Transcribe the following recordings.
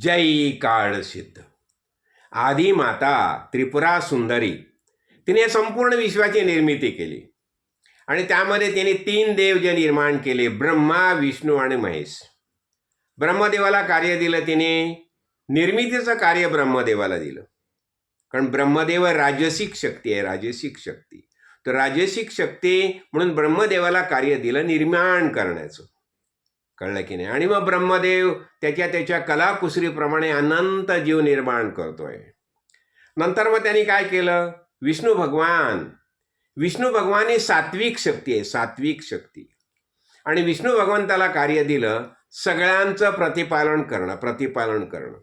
जय काळ सिद्ध. आधी माता त्रिपुरा सुंदरी तिने संपूर्ण विश्वाची निर्मिती केली. आणि त्यामध्ये तिने तीन देव जे निर्माण केले ब्रह्मा विष्णू आणि महेश. ब्रह्मदेवाला कार्य दिलं तिने निर्मितीचं कार्य ब्रह्मदेवाला दिलं. कारण ब्रह्मदेव राजसिक शक्ती आहे राजसिक शक्ती. तर राजसिक शक्ती म्हणून ब्रह्मदेवाला कार्य दिलं निर्माण करण्याचं. कळलं की नाही? आणि मग ब्रह्मदेव त्याच्या त्याच्या कलाकुसरीप्रमाणे अनंत जीव निर्माण करतोय. नंतर मग त्यांनी काय केलं? विष्णू भगवान. विष्णू भगवान ही सात्विक शक्ती आहे सात्विक शक्ती. आणि विष्णू भगवंताला कार्य दिलं सगळ्यांचं प्रतिपालन करणं प्रतिपालन करणं.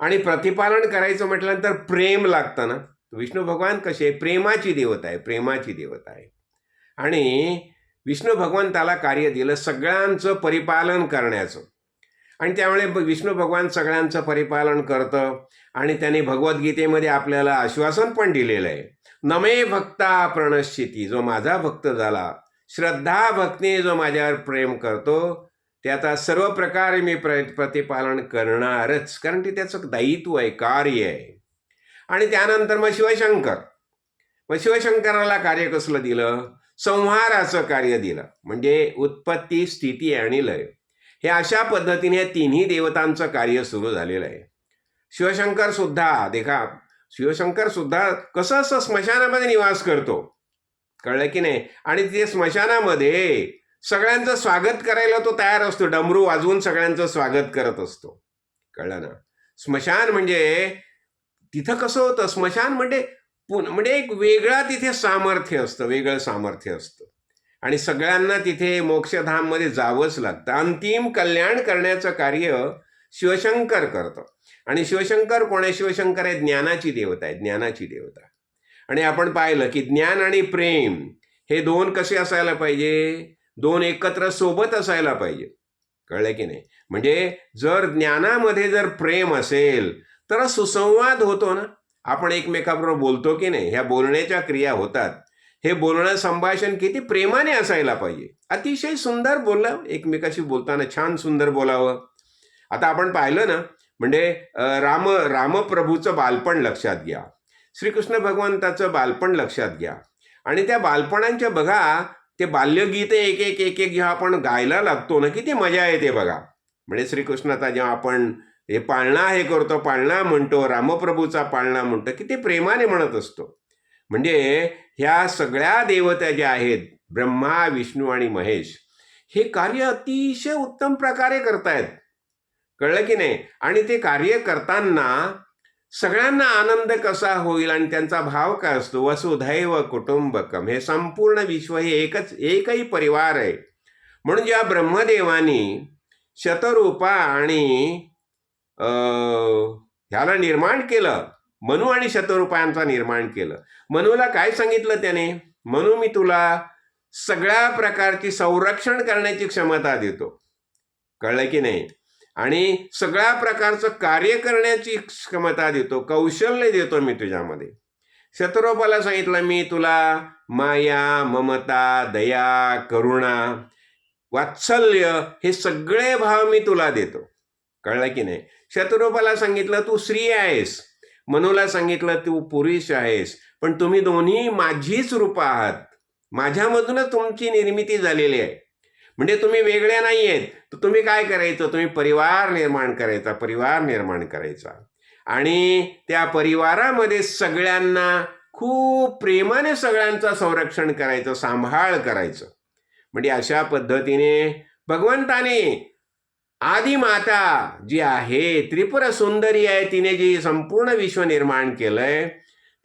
आणि प्रतिपालन करायचं म्हटल्यानंतर प्रेम लागतं ना. विष्णू भगवान कसे? प्रेमाची देवता आहे प्रेमाची देवता आहे. आणि विष्णू भगवंताला कार्य दिलं सगळ्यांचं परिपालन करण्याचं. आणि त्यामुळे विष्णू भगवान सगळ्यांचं परिपालन करतं आणि त्याने भगवद्गीतेमध्ये आपल्याला आश्वासन पण दिलेलं आहे. नमे भक्ता प्रणश्चिती जो माझा भक्त झाला श्रद्धा भक्तीने जो माझ्यावर प्रेम करतो त्याचा सर्व प्रकारे मी प्र प्रतिपालन करणारच. कारण ते त्याचं दायित्व आहे कार्य आहे. आणि त्यानंतर मग शिवशंकर. मग शिवशंकराला कार्य कसलं दिलं? संहाराचं कार्य दिलं. म्हणजे उत्पत्ती स्थिती आणि लय. हे अशा पद्धतीने या तिन्ही देवतांचं कार्य सुरू झालेलं आहे. शिवशंकर सुद्धा देखा शिवशंकर सुद्धा कसं असं स्मशानामध्ये निवास करतो? कळलं की नाही? आणि ते स्मशानामध्ये सगळ्यांचं स्वागत करायला तो तयार असतो. डमरू वाजवून सगळ्यांचं स्वागत करत असतो. कळलं ना? स्मशान म्हणजे तिथं कसं होतं? स्मशान म्हणजे पुन म्हणजे एक वेगळा तिथे सामर्थ्य असतं वेगळं सामर्थ्य असतं. आणि सगळ्यांना तिथे मोक्षधाममध्ये जावंच लागतं. अंतिम कल्याण करण्याचं कार्य शिवशंकर करतं. आणि शिवशंकर कोण आहे? शिवशंकर आहे ज्ञानाची देवता आहे ज्ञानाची देवता. आणि आपण पाहिलं की ज्ञान आणि प्रेम हे दोन कसे असायला पाहिजे? दोन एकत्र सोबत असायला पाहिजे. कळलं की नाही? म्हणजे जर ज्ञानामध्ये जर प्रेम असेल तर सुसंवाद होतो ना. आपण एकमेकाबरोबर बोलतो की नाही ह्या बोलण्याच्या क्रिया होतात. हे बोलणं संभाषण किती प्रेमाने असायला पाहिजे. अतिशय सुंदर बोललं एकमेकाशी बोलताना छान सुंदर बोलावं. आता आपण पाहिलं ना म्हणजे राम रामप्रभूचं बालपण लक्षात घ्या. श्रीकृष्ण भगवंताचं बालपण लक्षात घ्या. आणि त्या बालपणांच्या बघा ते बाल्यगीते एक एक एक एक जेव्हा आपण गायला लागतो ना किती मजा येते बघा. म्हणजे श्रीकृष्णाचा जेव्हा आपण हे पाळणा हे करतो पाळणा म्हणतो रामप्रभूचा पाळणा म्हणतो किती प्रेमाने म्हणत असतो. म्हणजे ह्या सगळ्या देवता ज्या आहेत ब्रह्मा विष्णू आणि महेश हे कार्य अतिशय उत्तम प्रकारे करतायत. कळलं की नाही? आणि ते कार्य करताना सगळ्यांना आनंद कसा होईल आणि त्यांचा भाव काय असतो? वसुधैव कुटुंबकम. हे संपूर्ण विश्व हे एकच एकही परिवार आहे. म्हणून जेव्हा ब्रह्मदेवानी शतरूपा आणि ह्याला निर्माण केलं. मनू आणि शतरूपायांचा निर्माण केलं. मनूला काय सांगितलं त्याने? मनू मी तुला सगळ्या प्रकारची संरक्षण करण्याची क्षमता देतो. कळलं की नाही? आणि सगळ्या प्रकारचं कार्य करण्याची क्षमता देतो. कौशल्य देतो मी तुझ्यामध्ये. शत्रुपाला सांगितलं मी तुला माया ममता दया करुणा वात्सल्य हे सगळे भाव मी तुला देतो. कळलं की नाही? शत्रुपाला सांगितलं तू स्त्री आहेस. मनूला सांगितलं तू पुरुष आहेस. पण तुम्ही दोन्ही माझीच रूप आहात. माझ्यामधूनच तुमची निर्मिती झालेली आहे. म्हणजे तुम्ही वेगळ्या नाही आहेत तर तुम्ही काय करायचं? तुम्ही परिवार निर्माण करायचा परिवार निर्माण करायचा. आणि त्या परिवारामध्ये सगळ्यांना खूप प्रेमाने सगळ्यांचं संरक्षण करायचं सांभाळ करायचं. म्हणजे अशा पद्धतीने भगवंताने आदी माता जी आहे त्रिपुर सुंदरी आहे तिने जी संपूर्ण विश्व निर्माण केलंय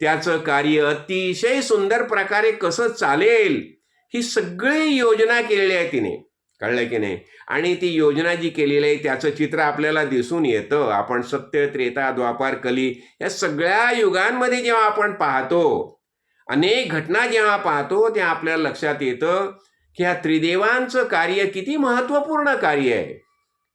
त्याचं कार्य अतिशय सुंदर प्रकारे कसं चालेल ही सगळी योजना केलेली आहे तिने. कळलं की नाही? आणि ती योजना जी केलेली आहे त्याचं चित्र आपल्याला दिसून येतं. आपण सत्य त्रेता द्वापार कली या सगळ्या युगांमध्ये जेव्हा आपण पाहतो अनेक घटना जेव्हा पाहतो तेव्हा आपल्याला लक्षात येतं की ह्या त्रिदेवांचं कार्य किती महत्त्वपूर्ण कार्य आहे.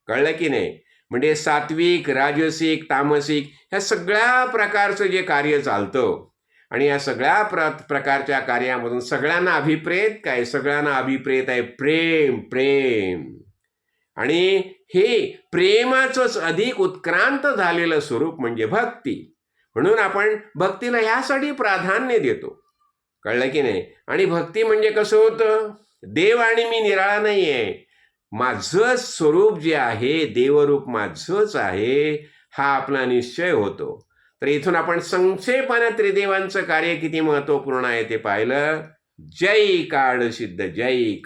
कळलं की नाही? म्हणजे सात्विक राजसिक तामसिक ह्या सगळ्या प्रकारचं जे कार्य चालतं आणि या सगळ्या प्र प्रकारच्या कार्यामधून सगळ्यांना अभिप्रेत काय? सगळ्यांना अभिप्रेत आहे प्रेम प्रेम. आणि हे प्रेमाचंच अधिक उत्क्रांत झालेलं स्वरूप म्हणजे भक्ती. म्हणून आपण भक्तीला ह्यासाठी प्राधान्य देतो. कळलं की नाही? आणि भक्ती म्हणजे कसं होतं? देव आणि मी निराळा नाही आहे माझं स्वरूप जे आहे देवरूप माझंच आहे हा आपला निश्चय होतो. तर इथून आपण संक्षेपानं त्रिदेवांचं कार्य किती महत्त्वपूर्ण आहे ते पाहिलं. जय काळ सिद्ध जय